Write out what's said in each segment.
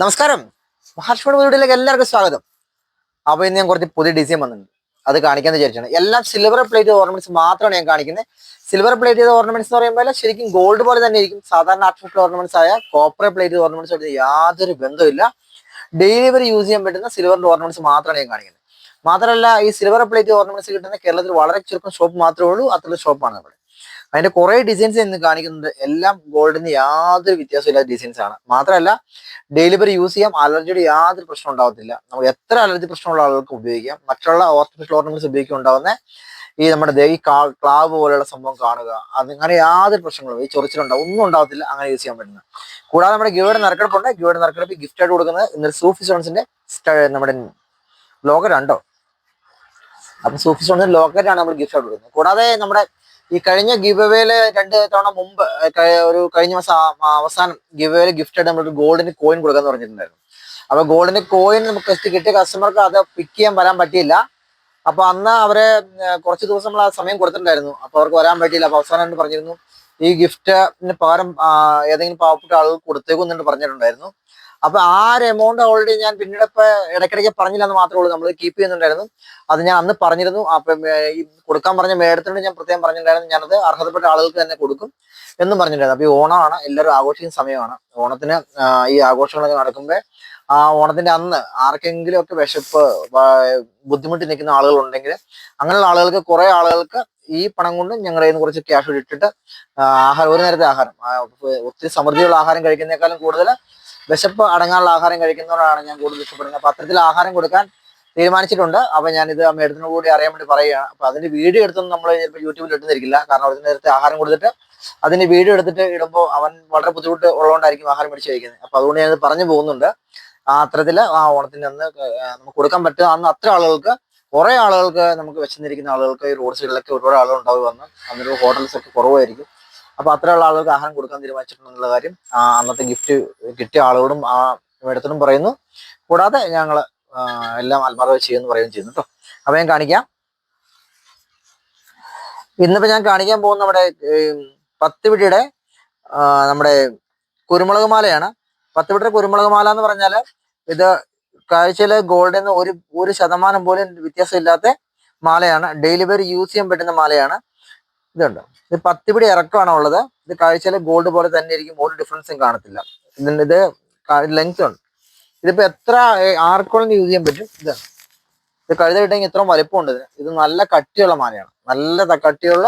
നമസ്കാരം. മഹാലക്ഷ്മിയുടെ വീഡിയോയിലേക്ക് എല്ലാവർക്കും സ്വാഗതം. അപ്പോൾ ഇന്ന് ഞാൻ കുറച്ച് പുതിയ ഡിസൈൻ വന്നിട്ടുണ്ട്. അത് കാണിക്കാന്ന് വിചാരിച്ചാണ്. എല്ലാം സിൽവർ പ്ലേറ്റ് ഓർണമെന്റ്സ് മാത്രമാണ് ഞാൻ കാണിക്കുന്നത്. സിൽവർ പ്ലേറ്റ് ചെയ്ത ഓർണമെന്റ്സ് എന്ന് പറയുമ്പോൾ ശരിക്കും ഗോൾഡ് പോലെ തന്നെ ഇരിക്കും. സാധാരണ ആർട്ടിഫിഷ്യൽ ഓർണമെന്റ്സ് ആയ കോപ്പർ പ്ലേറ്റ് ഓർണമെന്റ്സ് ആയിട്ട് യാതൊരു ബന്ധമില്ല ഡെയിലി യൂസ് ചെയ്യാൻ പറ്റുന്ന സിൽവറിന്റെ ഓർണമെന്റ്സ് മാത്രമാണ് ഞാൻ കാണിക്കുന്നത്. മാത്രമല്ല ഈ സിൽവർ പ്ലേറ്റ് ഓർണമെന്റ്സ് കിട്ടുന്ന കേരളത്തിൽ വളരെ ചുരുക്കം ഷോപ്പ് മാത്രമേ ഉള്ളൂ. അത്ര ഷോപ്പാണ് നമ്മുടെ അതിന്റെ കുറെ ഡിസൈൻസ് എന്ന് കാണിക്കുന്നുണ്ട്. എല്ലാം ഗോൾഡിന് യാതൊരു വ്യത്യാസമില്ലാത്ത ഡിസൈൻസ് ആണ്. മാത്രമല്ല ഡെലിവറി യൂസ് ചെയ്യാം അലർജിയുടെ യാതൊരു പ്രശ്നം ഉണ്ടാവത്തില്ല. നമുക്ക് എത്ര അലർജി പ്രശ്നമുള്ള ആളുകൾക്ക് ഉപയോഗിക്കാം. മറ്റുള്ള ഓർട്ടിഫിഷ്യൽ ഓർണമെന്റ്സ് ഉപയോഗിക്കാൻ ഉണ്ടാവുന്ന ഈ നമ്മുടെ ദേവി ക്ലാവ് പോലെയുള്ള സംഭവം കാണുക. അങ്ങനെ യാതൊരു പ്രശ്നങ്ങളും ഈ ചൊറിച്ചിലുണ്ടാവും. ഒന്നും ഉണ്ടാവത്തില്ല അങ്ങനെ യൂസ് ചെയ്യാൻ പറ്റുന്നത് കൂടാതെ നമ്മുടെ ഗിവയുടെ നറുക്കെടുപ്പുണ്ട്. ഗിവയുടെ നറുക്കെടുപ്പ് ഗിഫ്റ്റ് ആയിട്ട് കൊടുക്കുന്നത് ഇന്നലെ സൂഫി സ്റ്റോൺസിന്റെ നമ്മുടെ ലോക്കറ്റ് ഉണ്ടോ അപ്പൊ സൂഫി സ്റ്റോൺസിന്റെ ലോക്കറ്റാണ് നമ്മൾ ഗിഫ്റ്റ് ആയിട്ട് കൊടുക്കുന്നത്. കൂടാതെ നമ്മുടെ ഈ കഴിഞ്ഞ ഗിവ് അവേയിൽ രണ്ട് തവണ മുമ്പ് ഒരു കഴിഞ്ഞ മാസം അവസാനം ഗിവ് അവേയിൽ ഗിഫ്റ്റ് ആയിട്ട് നമ്മൾ ഗോൾഡിന് കോയിൻ കൊടുക്കാന്ന് പറഞ്ഞിട്ടുണ്ടായിരുന്നു. അപ്പൊ ഗോൾഡിന് കോയിൻ നമുക്ക് കിട്ടിയ കസ്റ്റമർക്ക് അത് പിക്ക് ചെയ്യാൻ വരാൻ പറ്റിയില്ല. അപ്പൊ അന്ന് അവരെ കുറച്ച് ദിവസം നമ്മൾ ആ സമയം കൊടുത്തിട്ടുണ്ടായിരുന്നു. അപ്പൊ അവർക്ക് വരാൻ പറ്റിയില്ല. അപ്പൊ അവസാനം എന്ന് പറഞ്ഞിരുന്നു ഈ ഗിഫ്റ്റിന് പകരം ഏതെങ്കിലും പാവപ്പെട്ട ആളുകൾ കൊടുത്തേക്കും എന്നിട്ട് പറഞ്ഞിട്ടുണ്ടായിരുന്നു. അപ്പൊ ആ ഒരു എമൗണ്ട് ഓൾറെഡി ഞാൻ പിന്നീട് ഇപ്പൊ ഇടയ്ക്കിടയ്ക്ക് പറഞ്ഞില്ല എന്ന് മാത്രമേ ഉള്ളൂ. നമ്മൾ കീപ്പ് ചെയ്യുന്നുണ്ടായിരുന്നു. അത് ഞാൻ അന്ന് പറഞ്ഞിരുന്നു. അപ്പം ഈ കൊടുക്കാൻ പറഞ്ഞ മേഡത്തിനോട് ഞാൻ പ്രത്യേകം പറഞ്ഞിട്ടുണ്ടായിരുന്നു. ഞാനത് അർഹതപ്പെട്ട ആളുകൾക്ക് തന്നെ കൊടുക്കും എന്നും പറഞ്ഞിട്ടുണ്ടായിരുന്നു. അപ്പൊ ഈ ഓണമാണ്. എല്ലാവരും ആഘോഷിക്കുന്ന സമയമാണ്. ഓണത്തിന് ഈ ആഘോഷങ്ങളൊക്കെ നടക്കുമ്പോൾ ആ ഓണത്തിന്റെ അന്ന് ആർക്കെങ്കിലും ഒക്കെ വിശപ്പ് ബുദ്ധിമുട്ടി നിൽക്കുന്ന ആളുകൾ ഉണ്ടെങ്കിൽ അങ്ങനെയുള്ള ആളുകൾക്ക് കുറെ ആളുകൾക്ക് ഈ പണം കൊണ്ട് ഞങ്ങളുടെ നിന്ന് കുറച്ച് ക്യാഷ് ഇട്ടിട്ട് ആഹാരം ഒരു നേരത്തെ ആഹാരം ഒത്തിരി സമൃദ്ധിയുള്ള ആഹാരം കഴിക്കുന്നതിനേക്കാളും കൂടുതൽ വിശപ്പ് അടങ്ങാനുള്ള ആഹാരം കഴിക്കുന്നവരാണ് ഞാൻ കൂടുതൽ ഇഷ്ടപ്പെടുന്നത്. അപ്പൊ അത്തരത്തിൽ ആഹാരം കൊടുക്കാൻ തീരുമാനിച്ചിട്ടുണ്ട്. അപ്പൊ ഞാനിത് ആ മേഡത്തിനോട് കൂടി അറിയാൻ വേണ്ടി പറയുകയാണ്. അപ്പൊ അതിന്റെ വീഡിയോ എടുത്തൊന്നും നമ്മൾ ചിലപ്പോൾ യൂട്യൂബിൽ ഇട്ടുന്നിരിക്കില്ല കാരണം ഒരു നേരത്തെ ആഹാരം കൊടുത്തിട്ട് അതിന്റെ വീഡിയോ എടുത്തിട്ട് ഇടുമ്പോൾ അവൻ വളരെ ബുദ്ധിമുട്ട് ഉള്ളതുകൊണ്ടായിരിക്കും ആഹാരം മേടിച്ച് കഴിക്കുന്നത്. അപ്പൊ അതുകൊണ്ട് ഞാനത് പറഞ്ഞു പോകുന്നുണ്ട്. ആ അത്തരത്തിൽ ആ ഓണത്തിന് അന്ന് നമുക്ക് കൊടുക്കാൻ പറ്റുക അന്ന് അത്ര ആളുകൾക്ക് കുറെ ആളുകൾക്ക് നമുക്ക് വെച്ചിരിക്കുന്ന ആളുകൾക്ക് ഈ റോഡ് സൈഡിലൊക്കെ ഒരുപാട് ആളുകൾ ഉണ്ടാവുക വന്ന് അന്നൊരു ഹോട്ടൽസ് ഒക്കെ കുറവായിരിക്കും. അപ്പൊ അത്രയുള്ള ആളുകൾക്ക് ആഹാരം കൊടുക്കാൻ തീരുമാനിച്ചിട്ടുണ്ടെന്നുള്ള കാര്യം അന്നത്തെ ഗിഫ്റ്റ് കിട്ടിയ ആളുകളോടും ആ മേഡത്തിനും പറയുന്നു. കൂടാതെ ഞങ്ങൾ എല്ലാം ആത്മാർത്ഥ ചെയ്യുമെന്ന് പറയുകയും ചെയ്യുന്നു കേട്ടോ അപ്പൊ ഞാൻ കാണിക്കാം. ഇന്നിപ്പോ ഞാൻ കാണിക്കാൻ പോകുന്ന നമ്മുടെ പത്ത് പിടിയുടെ നമ്മുടെ കുരുമുളക് മാലയാണ്. പത്ത് പിടിയുടെ കുരുമുളക് മാല എന്ന് പറഞ്ഞാൽ ഇത് കാഴ്ചയിൽ ഗോൾഡിന് ഒരു ഒരു ശതമാനം പോലും വ്യത്യാസമില്ലാത്ത മാലയാണ്. ഡെയിലി വെയർ യൂസ് ചെയ്യാൻ പറ്റുന്ന മാലയാണ്. ഇതുണ്ട്. ഇത് പത്ത് പിടി ഇറക്കമാണ് ഉള്ളത്. ഇത് കാഴ്ചയിൽ ഗോൾഡ് പോലെ തന്നെ ഇരിക്കും. ഒരു ഡിഫറൻസും കാണത്തില്ല. ഇത് ലെങ്ത് ഉണ്ട്. ഇതിപ്പോ എത്ര ആർക്കോളം യൂസ് ചെയ്യാൻ പറ്റും? ഇതാണ് ഇത് കഴുത കിട്ടെങ്കിൽ ഇത്രയും വലിപ്പമുണ്ട് ഇതിന്. ഇത് നല്ല കട്ടിയുള്ള മാലയാണ്. നല്ല കട്ടിയുള്ള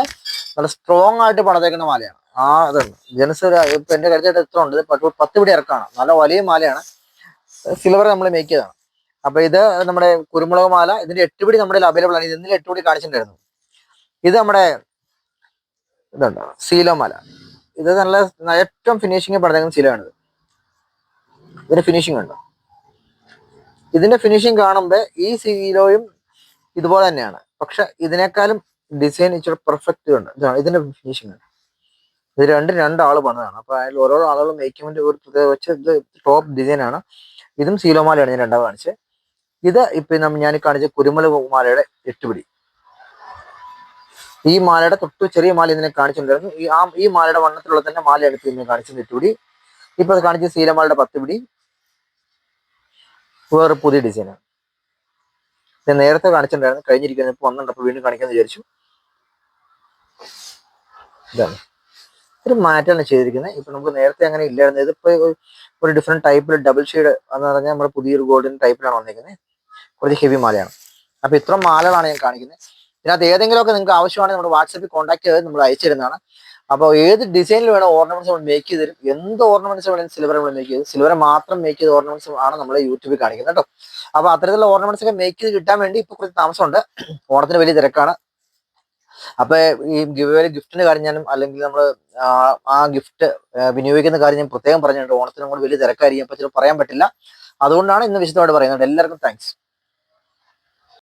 നല്ല സ്ട്രോങ് ആയിട്ട് പണിതേക്കുന്ന മാലയാണ്. ആ അതുണ്ട് ജെൻസ് ഇപ്പൊ എന്റെ കഴുതായിട്ട് എത്ര ഉണ്ട്. പത്ത് പിടി ഇറക്കാണ് നല്ല വലിയ മാലയാണ്. സിൽവർ നമ്മൾ മേക്ക് ചെയ്തതാണ്. അപ്പൊ ഇത് നമ്മുടെ കുരുമുളക് മാല. ഇതിന്റെ എട്ടുപിടി നമ്മുടെ അവൈലബിൾ ആണ്. ഇതിൽ എട്ടുപിടി കാണിച്ചിട്ടുണ്ടായിരുന്നു. ഇത് നമ്മുടെ ഇതുണ്ട്? സീലോ മല. ഇത് നല്ല ഏറ്റവും ഫിനിഷിങ് സീലോ സീലമാണിത്. ഇതിന്റെ ഫിനിഷിംഗ് ഉണ്ട്? ഇതിന്റെ ഫിനിഷിംഗ് കാണുമ്പോൾ ഈ സീലോയും ഇതുപോലെ തന്നെയാണ്. പക്ഷെ ഇതിനേക്കാളും ഡിസൈൻ ഇച്ചിരി പെർഫെക്റ്റ് ഉണ്ട് ഇതാണ് ഇതിന്റെ ഫിനിഷിംഗ് ഇത് രണ്ട് രണ്ടാൾ പണിതാണ്. അപ്പൊ അതിൽ ഓരോ ആളുകൾ മേക്കിങ്ങിന്റെ ഒരു പ്രത്യേക വെച്ച് ഇത് ടോപ്പ് ഡിസൈൻ ആണ്. ഇതും സീലോമാലയാണ് ഞാൻ രണ്ടാമത് കാണിച്ചത്. ഇത് ഇപ്പൊ ഞാൻ കാണിച്ച കുരുമല മാലയുടെ എട്ടുപിടി. ഈ മാലയുടെ തൊട്ട് ചെറിയ മാല ഇതിനെ കാണിച്ചിട്ടുണ്ടായിരുന്നു. ഈ ആ ഈ മാലയുടെ വണ്ണത്തിലുള്ള തന്നെ മാല എടുത്ത് ഇന്ന് കാണിച്ചു എട്ടുപിടി ഇപ്പൊ കാണിച്ച സീലമാലയുടെ പത്ത് പിടി. വേറെ പുതിയ ഡിസൈനാണ് ഞാൻ നേരത്തെ കാണിച്ചിട്ടുണ്ടായിരുന്നു. കഴിഞ്ഞിരിക്കുന്നത് ഇപ്പൊ വന്നിട്ടുണ്ട്. അപ്പൊ വീണ്ടും കാണിക്കാന്ന് വിചാരിച്ചു. ഇതാണ്. ഒരു മാറ്റാണ് ചെയ്തിരിക്കുന്നത്. ഇപ്പൊ നമുക്ക് നേരത്തെ അങ്ങനെ ഇല്ലായിരുന്നു. ഇതിപ്പോ ഒരു ഡിഫറെന്റ് ടൈപ്പിൽ ഡബിൾ ഷെയ്ഡ് എന്ന് പറഞ്ഞാൽ നമ്മുടെ പുതിയൊരു ഗോൾഡൻ ടൈപ്പിലാണ് വന്നിരിക്കുന്നത്. കുറച്ച് ഹെവി മാലയാണ്. അപ്പൊ ഇത്ര മാലകളാണ് ഞാൻ കാണിക്കുന്നത്. ഇതിനകത്ത് ഏതെങ്കിലുമൊക്കെ നിങ്ങൾക്ക് ആവശ്യമാണെങ്കിൽ നമ്മുടെ വാട്സാപ്പിൽ കോൺടാക്ട് ചെയ്ത് നമ്മൾ അയച്ചു തരുന്നതാണ് അപ്പോൾ ഏത് ഡിസൈനിൽ വേണം ഓർണമെന്റ്സ് നമ്മൾ മേക്ക് ചെയ്ത് തരും. എന്ത് ഓർണമെന്റ്സ് വേണമെങ്കിലും സിൽവർ നമ്മൾ മേക്ക് ചെയ്ത് സിൽവർ മാത്രം മേക്ക് ചെയ്ത ഓർണമെന്റ്സ് ആണ് നമ്മൾ യൂട്യൂബിൽ കാണിക്കുന്നത് കേട്ടോ. അപ്പോൾ അത്തരത്തിലുള്ള ഓർണമെന്റ്സ് ഒക്കെ മേക്ക് ചെയ്ത് കിട്ടാൻ വേണ്ടി ഇപ്പോൾ കുറച്ച് താമസമുണ്ട്. ഓണത്തിന് വലിയ തിരക്കാണ്. അപ്പൊ ഈ ഗിഫ്റ്റ് ഗിഫ്റ്റിന്റെ കാര്യം ഞാനും അല്ലെങ്കിൽ നമ്മൾ ആ ഗിഫ്റ്റ് വിനിയോഗിക്കുന്ന കാര്യം ഞാൻ പ്രത്യേകം പറഞ്ഞിട്ടുണ്ട്. ഓണത്തിന് നമ്മൾ വലിയ തിരക്കായിരിക്കും. അപ്പൊ ചിലപ്പോൾ പറയാൻ പറ്റില്ല. അതുകൊണ്ടാണ് ഇന്ന് വിശദമായിട്ട് പറയുന്നത്. എല്ലാവർക്കും താങ്ക്സ്